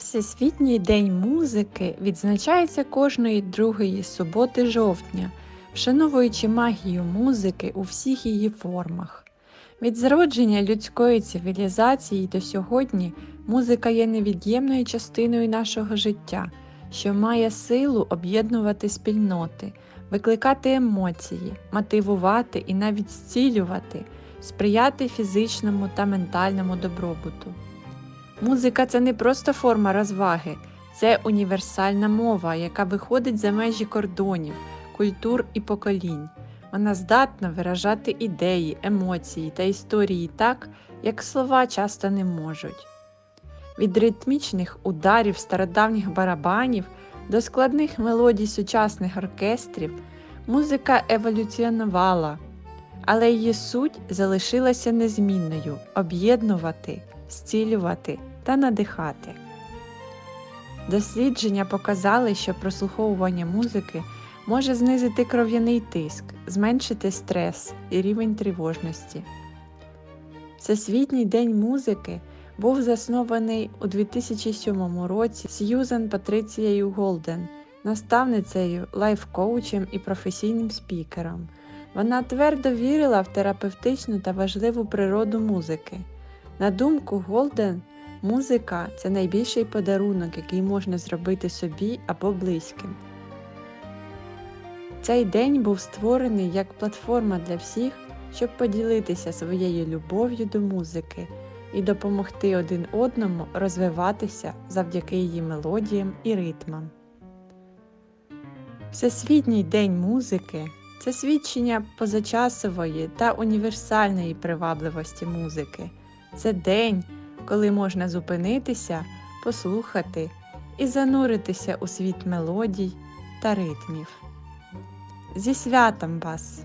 Всесвітній день музики відзначається кожної другої суботи жовтня, вшановуючи магію музики у всіх її формах. Від зародження людської цивілізації до сьогодні музика є невід'ємною частиною нашого життя, що має силу об'єднувати спільноти, викликати емоції, мотивувати і навіть зцілювати, сприяти фізичному та ментальному добробуту. Музика це не просто форма розваги, це універсальна мова, яка виходить за межі кордонів, культур і поколінь. Вона здатна виражати ідеї, емоції та історії так, як слова часто не можуть. Від ритмічних ударів стародавніх барабанів до складних мелодій сучасних оркестрів музика еволюціонувала, але її суть залишилася незмінною об'єднувати, зцілювати та надихати. Дослідження показали, що прослуховування музики може знизити кров'яний тиск, зменшити стрес і рівень тривожності. Всесвітній день музики був заснований у 2007 році Сьюзан Патріцією Голден, наставницею, лайф-коучем і професійним спікером. Вона твердо вірила в терапевтичну та важливу природу музики. На думку Голден, музика це найбільший подарунок, який можна зробити собі або близьким. Цей день був створений як платформа для всіх, щоб поділитися своєю любов'ю до музики і допомогти один одному розвиватися завдяки її мелодіям і ритмам. Всесвітній день музики це свідчення позачасової та універсальної привабливості музики. Це день, коли можна зупинитися, послухати і зануритися у світ мелодій та ритмів. Зі святом вас!